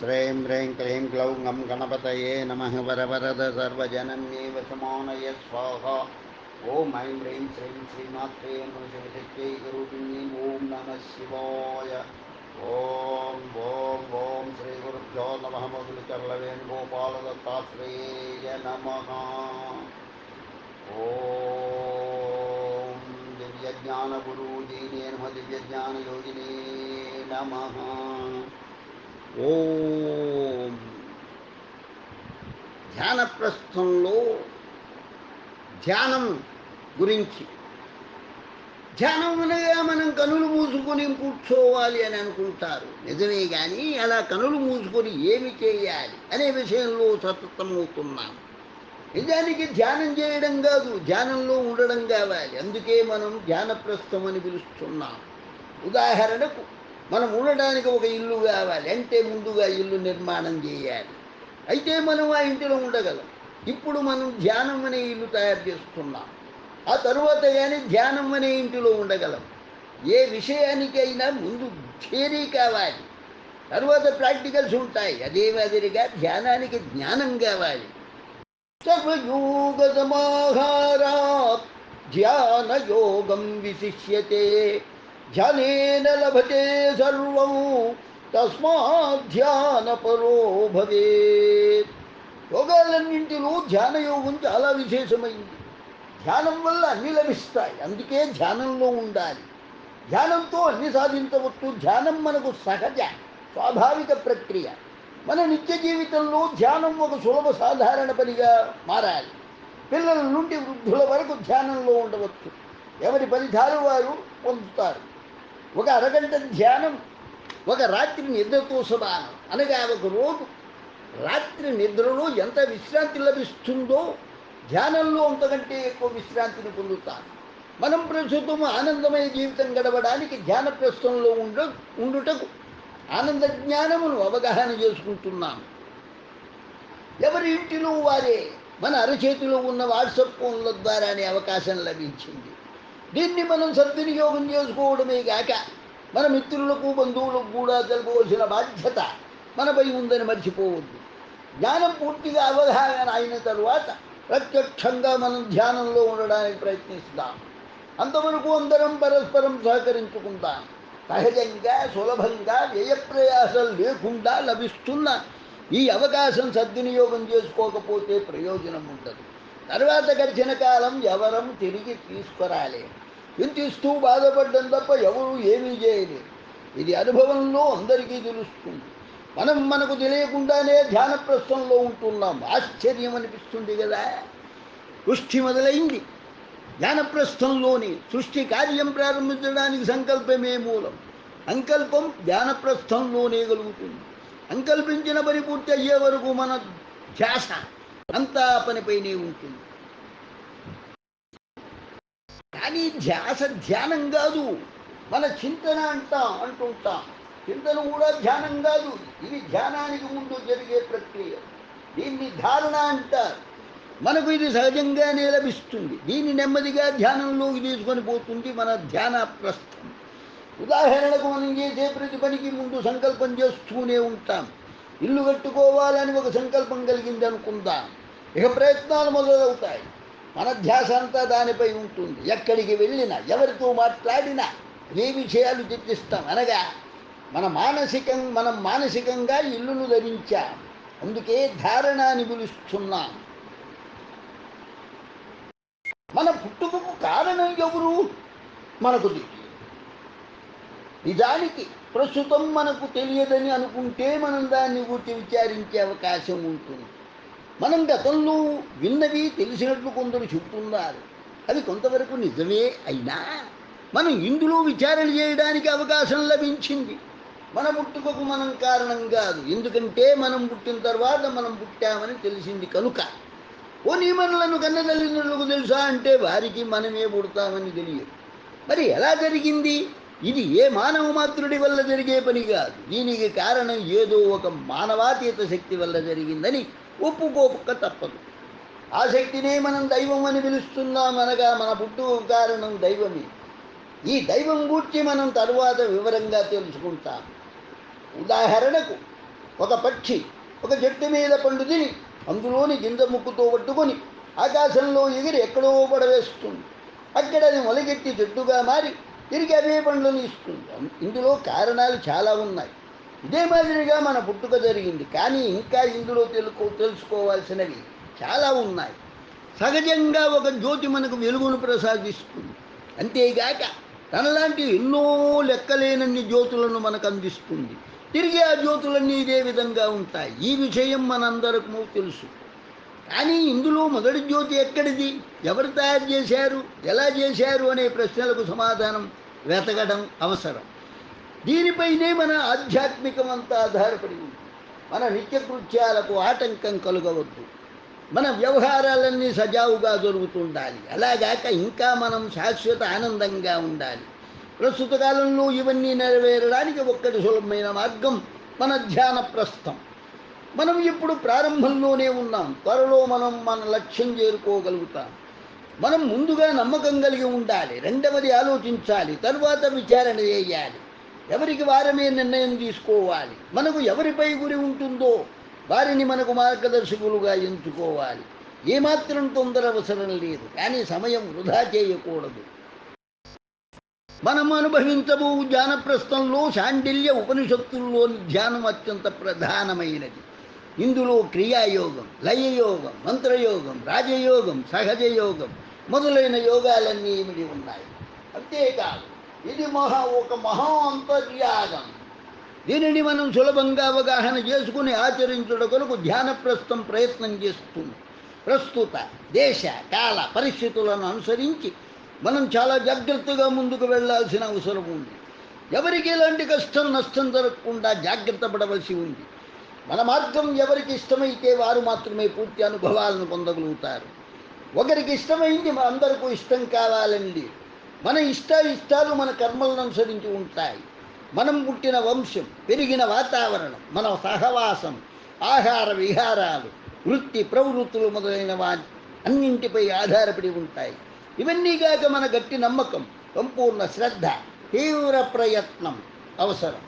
श्रीं ह्रीं क्लीं ग्लौं गं गणपतये नमः वरवरद सर्वजनन्ये वसमानय स्वाहा। ॐ ऐं ह्रीं श्रीं श्रीमात्रे नमशिवशक्त्यै गुरुपिण्यं ॐ नमः शिवाय। ॐ ॐ ॐ श्रीगुरुभ्यो नमः मुरलिचरलवेन् गोपालदत्ताश्रेय नमः। ॐ दिव्यज्ञानगुरुदीने नमः दिव्यज्ञानयोगिने नमः। ఓం. ధ్యానప్రస్థంలో ధ్యానం గురించి. ధ్యానం మనం కనులు మూసుకొని కూర్చోవాలి అని అనుకుంటారు. నిజమే కానీ అలా కనులు మూసుకొని ఏమి చేయాలి అనే విషయంలో సతతమవుతున్నాం. నిజానికి ధ్యానం చేయడం కాదు ధ్యానంలో ఉండడం కావాలి. అందుకే మనం ధ్యానప్రస్థం అని పిలుస్తున్నాం. ఉదాహరణకు మనం ఉండడానికి ఒక ఇల్లు కావాలి అంటే ముందుగా ఇల్లు నిర్మాణం చేయాలి. అయితే మనం ఆ ఇంటిలో ఉండగలం. ఇప్పుడు మనం ధ్యానం అనే ఇల్లు తయారు చేస్తున్నాం ఆ తరువాత కానీ ధ్యానం అనే ఇంటిలో ఉండగలం. ఏ విషయానికైనా ముందు థియరీ కావాలి. తర్వాత ప్రాక్టికల్స్ ఉంటాయి. అదే మాదిరిగా ధ్యానానికి జ్ఞానం కావాలి. సర్వయోగ సమాహారాత్ ధ్యాన యోగం విశిష్యతే. ధ్యానేన లభతే సర్వం తస్మాత్ పరో భవేత్. యోగాలన్నింటిలో ధ్యానయోగం చాలా విశేషమైంది. ధ్యానం వల్ల అన్ని లభిస్తాయి. అందుకే ధ్యానంలో ఉండాలి. ధ్యానంతో అన్ని సాధించవచ్చు. ధ్యానం మనకు సహజ స్వాభావిక ప్రక్రియ. మన నిత్య జీవితంలో ధ్యానం ఒక సులభ సాధారణ పనిగా మారాలి. పిల్లల నుండి వృద్ధుల వరకు ధ్యానంలో ఉండవచ్చు. ఎవరి ఫలితాలు వారు పొందుతారు? ఒక అరగంట ధ్యానం ఒక రాత్రి నిద్రతో సమానం అనగా ఒక రోజు రాత్రి నిద్రలో ఎంత విశ్రాంతి లభిస్తుందో ధ్యానంలో అంతకంటే ఎక్కువ విశ్రాంతిని పొందుతాను మనం ప్రస్తుతం ఆనందమయ జీవితం గడవడానికి ధ్యాన ప్రస్థంలో ఉండ ఉండుటకు ఆనంద జ్ఞానమును అవగాహన చేసుకుంటున్నాము. ఎవరి ఇంటిలో వారే మన అరచేతిలో ఉన్న వాట్సాప్ ఫోన్ల ద్వారానే అవకాశం లభించింది. దీన్ని మనం సద్వినియోగం చేసుకోవడమే కాక మన మిత్రులకు బంధువులకు కూడా తెలుపవలసిన బాధ్యత మనపై ఉందని మర్చిపోవద్దు. జ్ఞానం పూర్తిగా అవగాహన అయిన తరువాత ప్రత్యక్షంగా మనం ధ్యానంలో ఉండడానికి ప్రయత్నిస్తాం. అంతవరకు అందరం పరస్పరం సహకరించుకుంటాం. సహజంగా సులభంగా వ్యయప్రయాసాలు లేకుండా లభిస్తున్న ఈ అవకాశం సద్వినియోగం చేసుకోకపోతే ప్రయోజనం ఉండదు. తర్వాత గడిచిన కాలం ఎవరం తిరిగి తీసుకురాలే. చింతిస్తూ బాధపడ్డం తప్ప ఎవరు ఏమీ చేయలేరు ఇది అనుభవంలో అందరికీ తెలుస్తుంది. మనం మనకు తెలియకుండానే ధ్యాన ప్రస్థంలో ఉంటున్నాం. ఆశ్చర్యం అనిపిస్తుంది కదా. సృష్టి మొదలైంది. ధ్యానప్రస్థంలోని సృష్టి కార్యం ప్రారంభించడానికి సంకల్పమే మూలం. సంకల్పం ధ్యానప్రస్థంలోనే కలుగుతుంది. సంకల్పించిన పని పూర్తి అయ్యే వరకు మన ధ్యాస అంతా పనిపైనే ఉంటుంది. కానీ ధ్యాస ధ్యానం కాదు. మన చింతన అంటాం అంటుంటాం. చింతన కూడా ధ్యానం కాదు. ఇది ధ్యానానికి ముందు జరిగే ప్రక్రియ. దీన్ని ధారణ అంటారు. మనకు ఇది సహజంగానే లభిస్తుంది. దీన్ని నెమ్మదిగా ధ్యానంలోకి తీసుకొని పోతుంది మన ధ్యాన ప్రస్థం. ఉదాహరణకు మనం చేసే ప్రతి పనికి ముందు సంకల్పం చేస్తూనే ఉంటాం. ఇల్లు కట్టుకోవాలని ఒక సంకల్పం కలిగింది అనుకుందాం ఇక ప్రయత్నాలు మొదలవుతాయి. మన ధ్యాస అంతా దానిపై ఉంటుంది. ఎక్కడికి వెళ్ళినా ఎవరితో మాట్లాడినా ఏ విషయాలు చర్చిస్తాం అనగా మన మానసికం మనం మానసికంగా ఇల్లును ధరించాం. అందుకే ధారణ అని పిలుస్తున్నాం. మన పుట్టుకకు కారణం ఎవరు? మనకు తెలియదు. నిజానికి ప్రస్తుతం మనకు తెలియదని అనుకుంటే మనం దాన్ని గురించి విచారించే అవకాశం ఉంటుంది. మనం గతంలో విన్నవి తెలిసినట్లు కొందరు చెబుతున్నారు. అది కొంతవరకు నిజమే అయినా మనం ఇందులో విచారణ చేయడానికి అవకాశం లభించింది. మన పుట్టుకకు మనం కారణం కాదు. ఎందుకంటే మనం పుట్టిన తర్వాత మనం పుట్టామని తెలిసింది కనుక. ఓ మనలను కన్న తల్లిదండ్రులకు తెలుసా అంటే వారికి మనమే పుడతామని తెలియదు. మరి ఎలా జరిగింది? ఇది ఏ మానవ మాతృడి వల్ల జరిగే పని కాదు. దీనికి కారణం ఏదో ఒక మానవాతీత శక్తి వల్ల జరిగిందని ఒప్పుకోక తప్పదు ఆ శక్తినే మనం దైవం అని పిలుస్తున్నాం అనగా మన పుట్టుకు కారణం దైవమే. ఈ దైవం గూర్చి మనం తరువాత వివరంగా తెలుసుకుంటాం. ఉదాహరణకు ఒక పక్షి ఒక చెట్టు మీద పండు తిని అందులోని గింజ ముక్కుతో పట్టుకొని ఆకాశంలో ఎగిరి ఎక్కడో పడవేస్తుంది. అక్కడ అది మొలగెత్తి చెట్టుగా మారి తిరిగి అవే పండ్లను ఇస్తుంది. ఇందులో కారణాలు చాలా ఉన్నాయి. ఇదే మాదిరిగా మన పుట్టుక జరిగింది. కానీ ఇంకా ఇందులో తెలుకో తెలుసుకోవాల్సినవి చాలా ఉన్నాయి. సహజంగా ఒక జ్యోతి మనకు వెలుగును ప్రసాదిస్తుంది. అంతేగాక తనలాంటి ఎన్నో లెక్కలేనన్ని జ్యోతులను మనకు అందిస్తుంది. తిరిగి ఆ జ్యోతులన్నీ ఇదే విధంగా ఉంటాయి. ఈ విషయం మనందరకు తెలుసు. కానీ ఇందులో మొదటి జ్యోతి ఎక్కడిది? ఎవరు తయారు చేశారు? ఎలా చేశారు? అనే ప్రశ్నలకు సమాధానం వెతకడం అవసరం. దీనిపైనే మన ఆధ్యాత్మికం అంతా ఆధారపడి ఉంది. మన నిత్యకృత్యాలకు ఆటంకం కలగవద్దు. మన వ్యవహారాలన్నీ సజావుగా జరుగుతుండాలి. అలాగాక ఇంకా మనం శాశ్వత ఆనందంగా ఉండాలి. ప్రస్తుత కాలంలో ఇవన్నీ నెరవేరడానికి ఒక్కటి సులభమైన మార్గం మన ధ్యాన ప్రస్థం. మనం ఇప్పుడు ప్రారంభంలోనే ఉన్నాం. త్వరలో మనం మన లక్ష్యం చేరుకోగలుగుతాం. మనం ముందుగా నమ్మకం కలిగి ఉండాలి. రెండవది ఆలోచించాలి. తరువాత విచారణ చేయాలి. ఎవరికి వారమే నిర్ణయం తీసుకోవాలి? మనకు ఎవరిపై గురి ఉంటుందో వారిని మనకు మార్గదర్శకులుగా ఎంచుకోవాలి. ఏమాత్రం తొందర అవసరం లేదు కానీ సమయం వృధా చేయకూడదు. మనం అనుభవించబో ధ్యానప్రస్థంలో శాండిల్య ఉపనిషత్తుల్లోని ధ్యానం అత్యంత ప్రధానమైనది. ఇందులో క్రియాయోగం లయయోగం మంత్రయోగం రాజయోగం సహజయోగం మొదలైన యోగాలన్నీ ఇమిడి ఉన్నాయి? అంతేకాదు ఇది మహా ఒక మహా అంతర్యాగం దీనిని మనం సులభంగా అవగాహన చేసుకుని ఆచరించుట కొరకు ధ్యానప్రస్థం ప్రయత్నం చేస్తుంది ప్రస్తుత దేశ కాల పరిస్థితులను అనుసరించి మనం చాలా జాగ్రత్తగా ముందుకు వెళ్ళాల్సిన అవసరం ఉంది. ఎవరికి ఎలాంటి కష్టం నష్టం జరగకుండా జాగ్రత్త పడవలసి ఉంది. మన మార్గం ఎవరికి ఇష్టమైతే వారు మాత్రమే పూర్తి అనుభవాలను పొందగలుగుతారు. ఒకరికి ఇష్టమైంది అందరికీ ఇష్టం కావాలండి. మన ఇష్ట ఇష్టాలు మన కర్మలను అనుసరించి ఉంటాయి. మనం పుట్టిన వంశం పెరిగిన వాతావరణం మన సహవాసం ఆహార విహారాలు వృత్తి ప్రవృత్తులు మొదలైన వాటి అన్నింటిపై ఆధారపడి ఉంటాయి. ఇవన్నీ కాక మన గట్టి నమ్మకం సంపూర్ణ శ్రద్ధ తీవ్ర ప్రయత్నం అవసరం.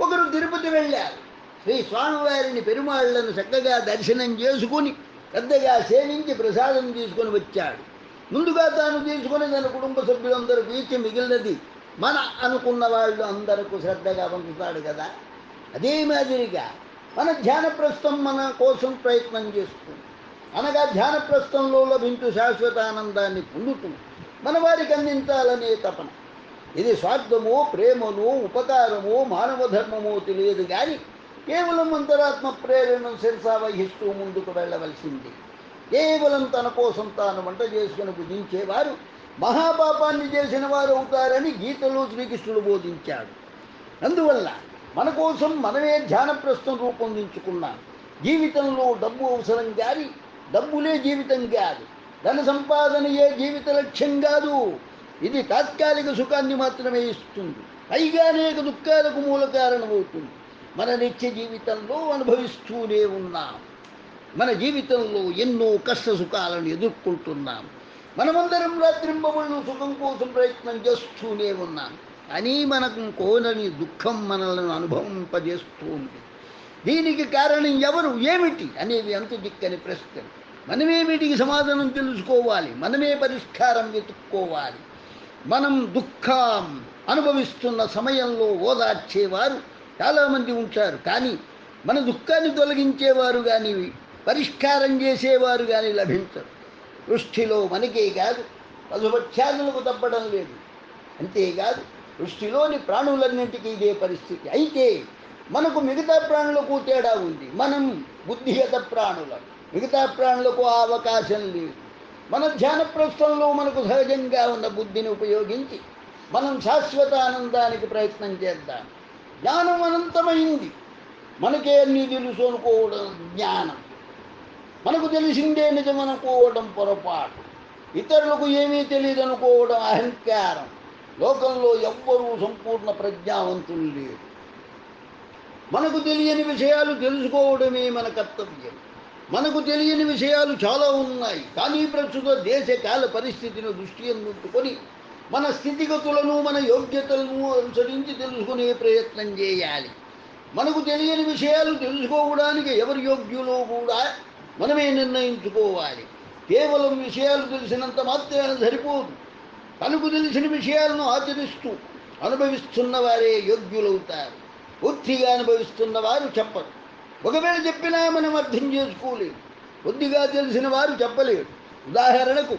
ఒకరు తిరుపతి వెళ్ళారు. శ్రీ స్వామివారిని పెరుమాళ్ళను చక్కగా దర్శనం చేసుకుని పెద్దగా సేవించి ప్రసాదం తీసుకొని వచ్చాడు. ముందుగా తాను తీసుకొని తన కుటుంబ సభ్యులందరూ ఇచ్చి మిగిలినది మన అనుకున్న వాళ్ళు అందరికీ శ్రద్ధగా పంపుతాడు కదా. అదే మాదిరిగా మన ధ్యానప్రస్థం మన కోసం ప్రయత్నం చేస్తుంది అనగా ధ్యానప్రస్థంలో లభించు శాశ్వత ఆనందాన్ని పొందుతూ మన వారికి అందించాలనే తపన. ఇది స్వార్థమో ప్రేమనో ఉపకారమో మానవ ధర్మము తెలియదు కానీ కేవలం అంతరాత్మ ప్రేరణను శిరసా వహిస్తూ ముందుకు వెళ్ళవలసింది. కేవలం తన కోసం తాను వంట చేసుకుని భుజించేవారు మహాపాపాన్ని చేసిన వారు అవుతారని గీతలో శ్రీకృష్ణుడు బోధించాడు. అందువల్ల మన కోసం మనమే ధ్యానప్రస్థం రూపొందించుకున్నాం. జీవితంలో డబ్బు అవసరం కానీ డబ్బులే జీవితం కాదు. ధన సంపాదనయే జీవిత లక్ష్యం కాదు. ఇది తాత్కాలిక సుఖాన్ని మాత్రమే ఇస్తుంది. పైగా అనేక దుఃఖాలకు మూల కారణమవుతుంది. మన నిత్య జీవితంలో అనుభవిస్తూనే ఉన్నాం. మన జీవితంలో ఎన్నో కష్ట సుఖాలను ఎదుర్కొంటున్నాం. మనమందరం రాత్రింబవళ్ళు సుఖం కోసం ప్రయత్నం చేస్తూనే ఉన్నాం. అని మనకు కోనని దుఃఖం మనలను అనుభవింపజేస్తూ ఉంది దీనికి కారణం ఎవరు ఏమిటి అనేవి అంతు దిక్కని ప్రశ్నలు మనమే వీటికి సమాధానం తెలుసుకోవాలి? మనమే పరిష్కారం వెతుక్కోవాలి. మనం దుఃఖం అనుభవిస్తున్న సమయంలో ఓదార్చేవారు చాలామంది ఉంటారు. కానీ మన దుఃఖాన్ని తొలగించేవారు కానీ పరిష్కారం చేసేవారు కానీ లభించరు. వృష్టిలో మనకే కాదు పశుపక్షాదులకు తప్పడం లేదు. అంతేకాదు వృష్టిలోని ప్రాణులన్నింటికీ ఇదే పరిస్థితి. అయితే మనకు మిగతా ప్రాణులకు తేడా ఉంది. మనం బుద్ధిగత ప్రాణులం. మిగతా ప్రాణులకు ఆ అవకాశం లేదు. మన ధ్యాన ప్రస్థంలో మనకు సహజంగా ఉన్న బుద్ధిని ఉపయోగించి మనం శాశ్వత ఆనందానికి ప్రయత్నం చేద్దాం. జ్ఞానం అనంతమైంది. మనకే అన్నీ తెలుసు అనుకోవడం జ్ఞానం. మనకు తెలిసిందే నిజమనుకోవడం పొరపాటు. ఇతరులకు ఏమీ తెలియదు అనుకోవడం అహంకారం. లోకంలో ఎవ్వరూ సంపూర్ణ ప్రజ్ఞావంతులు లేరు. మనకు తెలియని విషయాలు తెలుసుకోవడమే మన కర్తవ్యం. మనకు తెలియని విషయాలు చాలా ఉన్నాయి. కానీ ప్రస్తుత దేశ కాల పరిస్థితిని దృష్టి అందుకొని మన స్థితిగతులను మన యోగ్యతలను అనుసరించి తెలుసుకునే ప్రయత్నం చేయాలి. మనకు తెలియని విషయాలు తెలుసుకోవడానికి ఎవరి యోగ్యులో కూడా మనమే నిర్ణయించుకోవాలి. కేవలం విషయాలు తెలిసినంత మాత్రమే సరిపోదు. తనకు తెలిసిన విషయాలను ఆచరిస్తూ అనుభవిస్తున్న వారే యోగ్యులవుతారు. పూర్తిగా అనుభవిస్తున్న వారు చెప్పరు. ఒకవేళ చెప్పినా మనం అర్థం చేసుకోలేము. కొద్దిగా తెలిసిన వారు చెప్పలేరు. ఉదాహరణకు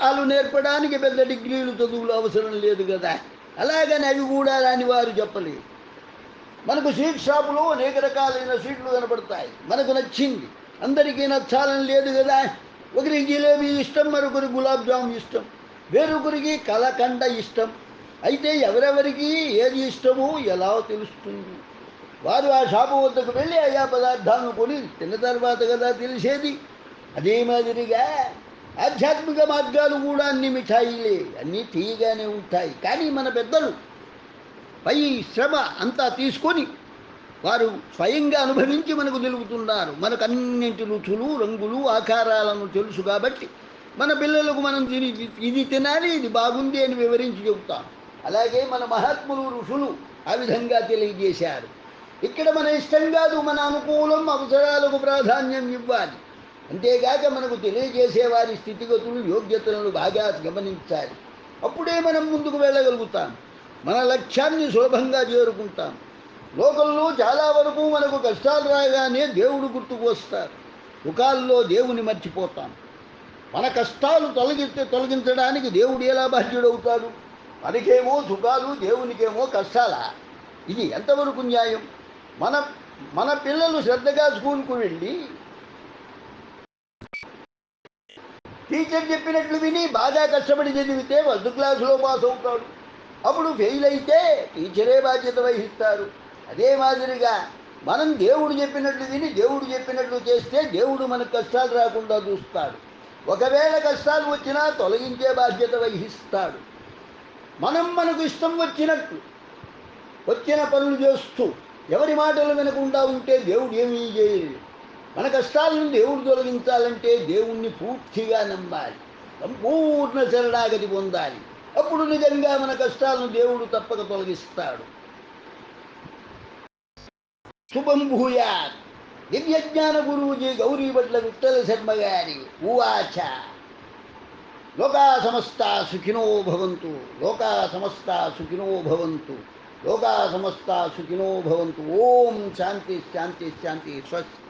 వాళ్ళు నేర్పడానికి పెద్ద డిగ్రీలు చదువులు అవసరం లేదు కదా. అలాగని అవి కూడా రాని వారు చెప్పలేరు. మనకు స్వీట్ షాపులో అనేక రకాలైన స్వీట్లు కనపడతాయి. మనకు నచ్చింది. అందరికీ నచ్చాలని లేదు కదా? ఒకరికి జిలేబీ ఇష్టం మరొకరికి గులాబ్ జామ్ ఇష్టం. వేరొకరికి కలకండ ఇష్టం. అయితే ఎవరెవరికి ఏది ఇష్టమో ఎలా తెలుస్తుంది? వారు ఆ షాపు వద్దకు వెళ్ళి ఆయా పదార్థాలను కొని తిన్న తర్వాత కదా తెలిసేది? అదే మాదిరిగా ఆధ్యాత్మిక మార్గాలు కూడా అన్ని మిఠాయిలే అన్నీ తీయగానే ఉంటాయి. కానీ మన పెద్దలు పై శ్రమ అంతా తీసుకొని వారు స్వయంగా అనుభవించి మనకు తెలుగుతున్నారు మనకు అన్నింటి రుచులు రంగులు ఆకారాలను తెలుసు కాబట్టి మన పిల్లలకు మనం తిని ఇది తినాలి ఇది బాగుంది అని వివరించి చెబుతాం. అలాగే మన మహాత్ములు ఋషులు ఆ విధంగా తెలియజేశారు. ఇక్కడ మన ఇష్టం కాదు మన అనుకూలం అవసరాలకు ప్రాధాన్యం ఇవ్వాలి. అంతేగాక మనకు తెలియజేసే వారి స్థితిగతులు యోగ్యతలను బాగా గమనించాలి. అప్పుడే మనం ముందుకు వెళ్ళగలుగుతాం. మన లక్ష్యాన్ని సులభంగా చేరుకుంటాం. లోకంలో చాలా వరకు మనకు కష్టాలు రాగానే దేవుడు గుర్తుకు వస్తారు. ముఖాల్లో దేవుని మర్చిపోతాం. మన కష్టాలు తొలగిస్తే తొలగించడానికి దేవుడు ఎలా బాధ్యుడవుతాడు? మనకేమో సుఖాలు దేవునికేమో కష్టాలా? ఇది ఎంతవరకు న్యాయం? మన మన పిల్లలు శ్రద్ధగా స్కూల్కు వెళ్ళి టీచర్ చెప్పినట్లు విని బాగా కష్టపడి చదివితే ఫస్ట్ క్లాసులో పాస్ అవుతాడు. అప్పుడు ఫెయిల్ అయితే టీచరే బాధ్యత వహిస్తారు. అదే మాదిరిగా మనం దేవుడు చెప్పినట్లు విని దేవుడు చెప్పినట్లు చేస్తే దేవుడు మనకు కష్టాలు రాకుండా చూస్తాడు. ఒకవేళ కష్టాలు వచ్చినా తొలగించే బాధ్యత వహిస్తాడు. మనం మనకు ఇష్టం వచ్చినట్లు వచ్చిన పనులు చేస్తూ ఎవరి మాటలు వినకుండా ఉంటే దేవుడు ఏమీ చేయలేదు మన కష్టాలను దేవుడు తొలగించాలంటే దేవుణ్ణి పూర్తిగా నమ్మాలి. సంపూర్ణ శరణాగతి పొందాలి. అప్పుడు నిజంగా మన కష్టాలను దేవుడు తప్పక తొలగిస్తాడు. ಶುಭಂ ಭೂಯಾತ್ ದಿವ್ಯಜ್ಞಾನ ಗುರೂಜಿ ಗೌರಿ ಬಟ್ಲ ವಿಠಲ ಶರ್ಮಗಾರಿ ಉವಾಚ ಲೋಕಾ ಸಮಸ್ತ ಸುಖಿನೋ ಭವಂತು ಲೋಕಾ ಸಮಸ್ತ ಸುಖಿನೋ ಭವಂತು ಲೋಕಾ ಸಮಸ್ತ ಸುಖಿನೋ ಭವಂತು ಓಂ ಶಾಂತಿ ಶಾಂತಿ ಶಾಂತಿ ಸ್ವಸ್ತಿ